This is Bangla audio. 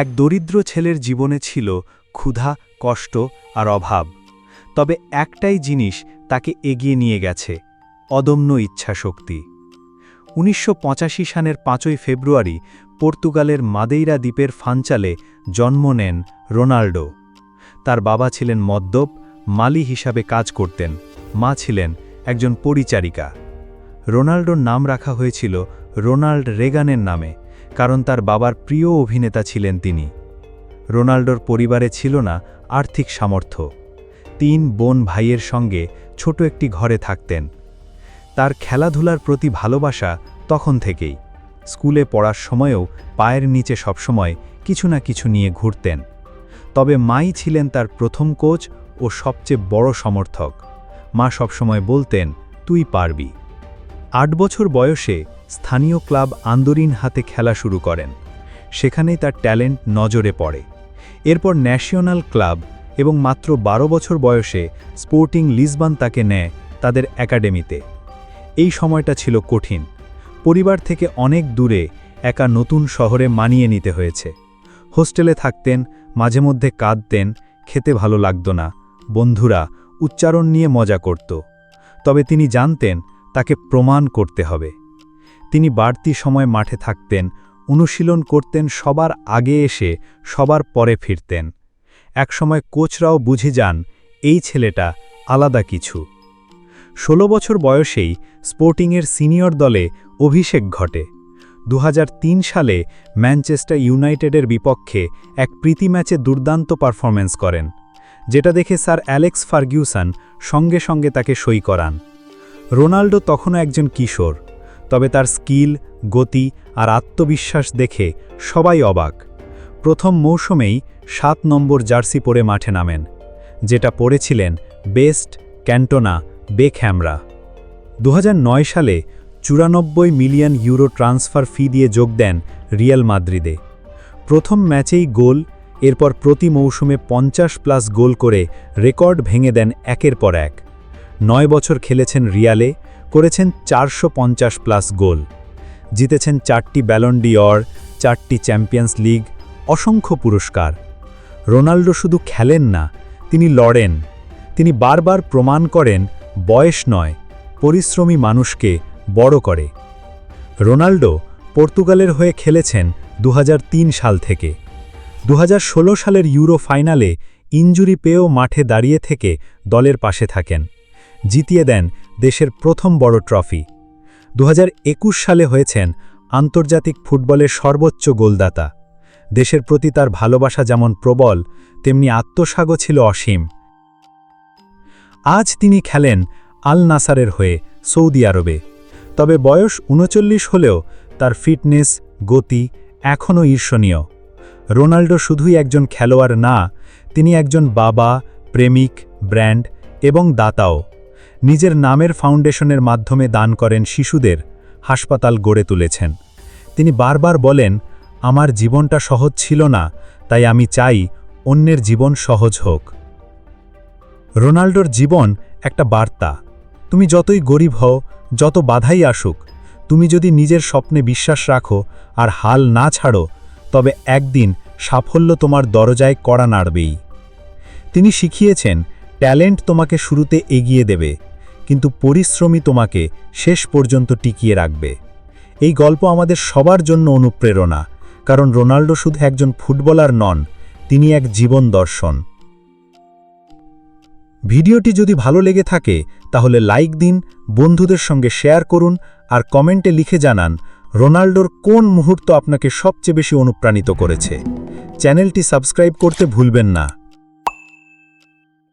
এক দরিদ্র ছেলের জীবনে ছিল ক্ষুধা, কষ্ট আর অভাব। তবে একটাই জিনিস তাকে এগিয়ে নিয়ে গেছে, অদম্য ইচ্ছাশক্তি। উনিশশো পঁচাশি সালের পাঁচই ফেব্রুয়ারি পর্তুগালের মাদেইরা দ্বীপের ফাঞ্চালে জন্ম নেন রোনাল্ডো। তার বাবা ছিলেন মদ্যপ, মালি হিসাবে কাজ করতেন, মা ছিলেন একজন পরিচারিকা। রোনাল্ডোর নাম রাখা হয়েছিল রোনাল্ড রেগানের নামে। কারণ তার বাবার প্রিয় অভিনেতা ছিলেন তিনি। রোনাল্ডোর পরিবারে ছিল না আর্থিক সামর্থ্য। তিন বোন ভাইয়ের সঙ্গে ছোট একটি ঘরে থাকতেন। তার খেলাধুলার প্রতি ভালোবাসা তখন থেকেই। স্কুলে পড়ার সময়ও পায়ের নিচে সবসময় কিছু না কিছু নিয়ে ঘুরতেন। তবে মাই ছিলেন তার প্রথম কোচ ও সবচেয়ে বড় সমর্থক। মা সবসময় বলতেন, তুই পারবি। আট বছর বয়সে স্থানীয় ক্লাব আন্দোরিন হাতে খেলা শুরু করেন। সেখানেই তার ট্যালেন্ট নজরে পড়ে। এরপর ন্যাশনাল ক্লাব এবং মাত্র ১২ বছর বয়সে স্পোর্টিং লিসবান তাকে নেয় তাদের একাডেমিতে। এই সময়টা ছিল কঠিন। পরিবার থেকে অনেক দূরে একা নতুন শহরে মানিয়ে নিতে হয়েছে। হোস্টেলে থাকতেন, মাঝে মধ্যে কাঁদতেন, খেতে ভালো লাগত না। বন্ধুরা উচ্চারণ নিয়ে মজা করত। তবে তিনি জানতেন তাকে প্রমাণ করতে হবে। তিনি বাড়তি সময় মাঠে থাকতেন, অনুশীলন করতেন, সবার আগে এসে সবার পরে ফিরতেন। একসময় কোচরাও বুঝে যান, এই ছেলেটা আলাদা কিছু। ষোলো বছর বয়সেই স্পোর্টিংয়ের সিনিয়র দলে অভিষেক ঘটে। দু হাজার তিন সালে ম্যানচেস্টার ইউনাইটেডের বিপক্ষে এক প্রীতি ম্যাচে দুর্দান্ত পারফরম্যান্স করেন, যেটা দেখে স্যার অ্যালেক্স ফার্গিউসান সঙ্গে সঙ্গে তাকে সই করান। রোনাল্ডো তখনও একজন কিশোর, তবে তার স্কিল, গতি আর আত্মবিশ্বাস দেখে সবাই অবাক। প্রথম মৌসুমেই সাত নম্বর জার্সি পরে মাঠে নামেন, যেটা পড়েছিলেন বেস্ট ক্যান্টোনা বেকহ্যামরা। দু সালে চুরানব্বই মিলিয়ন ইউরো ট্রান্সফার ফি দিয়ে যোগ দেন রিয়াল মাদ্রিদে। প্রথম ম্যাচেই গোল, এরপর প্রতি মৌসুমে পঞ্চাশ প্লাস গোল করে রেকর্ড ভেঙে দেন একের পর এক। নয় বছর খেলেছেন রিয়ালে, করেছেন চারশো পঞ্চাশ প্লাস গোল। জিতেছেন চারটি ব্যালন্ডি অর চারটি চ্যাম্পিয়ন্স লিগ অসংখ্য পুরস্কার। রোনাল্ডো শুধু খেলেন না, তিনি লড়েন। তিনি বারবার প্রমাণ করেন, বয়স নয়, পরিশ্রমী মানুষকে বড় করে। রোনাল্ডো পর্তুগালের হয়ে খেলেছেন দু হাজার তিন সাল থেকে। দু হাজার ষোলো সালের ইউরো ফাইনালে ইঞ্জুরি পেয়েও মাঠে দাঁড়িয়ে থেকে দলের পাশে থাকেন। জিতিয়ে দেন দেশের প্রথম বড় ট্রফি। দু হাজার একুশ সালে হয়েছেন আন্তর্জাতিক ফুটবলের সর্বোচ্চ গোলদাতা। দেশের প্রতি তার ভালোবাসা যেমন প্রবল, তেমনি আত্মসাগো ছিল অসীম। আজ তিনি খেলেন আল নাসারের হয়ে সৌদি আরবে। তবে বয়স উনচল্লিশ হলেও তার ফিটনেস, গতি এখনও ঈর্ষণীয়। রোনাল্ডো শুধুই একজন খেলোয়াড় না, তিনি একজন বাবা, প্রেমিক, ব্র্যান্ড এবং দাতাও। নিজের নামের ফাউন্ডেশনের মাধ্যমে দান করেন শিশুদের, হাসপাতাল গড়ে তুলেছেন। তিনি বারবার বলেন, আমার জীবনটা সহজ ছিল না, তাই আমি চাই অন্যের জীবন সহজ হোক। রোনাল্ডোর জীবন একটা বার্তা। তুমি যতই গরিব হও, যত বাধাই আসুক, তুমি যদি নিজের স্বপ্নে বিশ্বাস রাখো আর হাল না ছাড়ো, তবে একদিন সাফল্য তোমার দরজায় কড়া নাড়বেই। তিনি শিখিয়েছেন, ট্যালেন্ট তোমাকে শুরুতে এগিয়ে দেবে। কিন্তু পরিশ্রমী তোমাকে শেষ পর্যন্ত টিকিয়ে রাখবে। এই গল্প আমাদের সবার জন্য অনুপ্রেরণা, কারণ রোনাল্ডো শুধু একজন ফুটবলার নন, তিনি এক জীবন দর্শন। ভিডিওটি যদি ভালো লেগে থাকে, তাহলে লাইক দিন, বন্ধুদের সঙ্গে শেয়ার করুন, আর কমেন্টে লিখে জানান, রোনাল্ডোর কোন মুহূর্ত আপনাকে সবচেয়ে বেশি অনুপ্রাণিত করেছে। চ্যানেলটি সাবস্ক্রাইব করতে ভুলবেন না।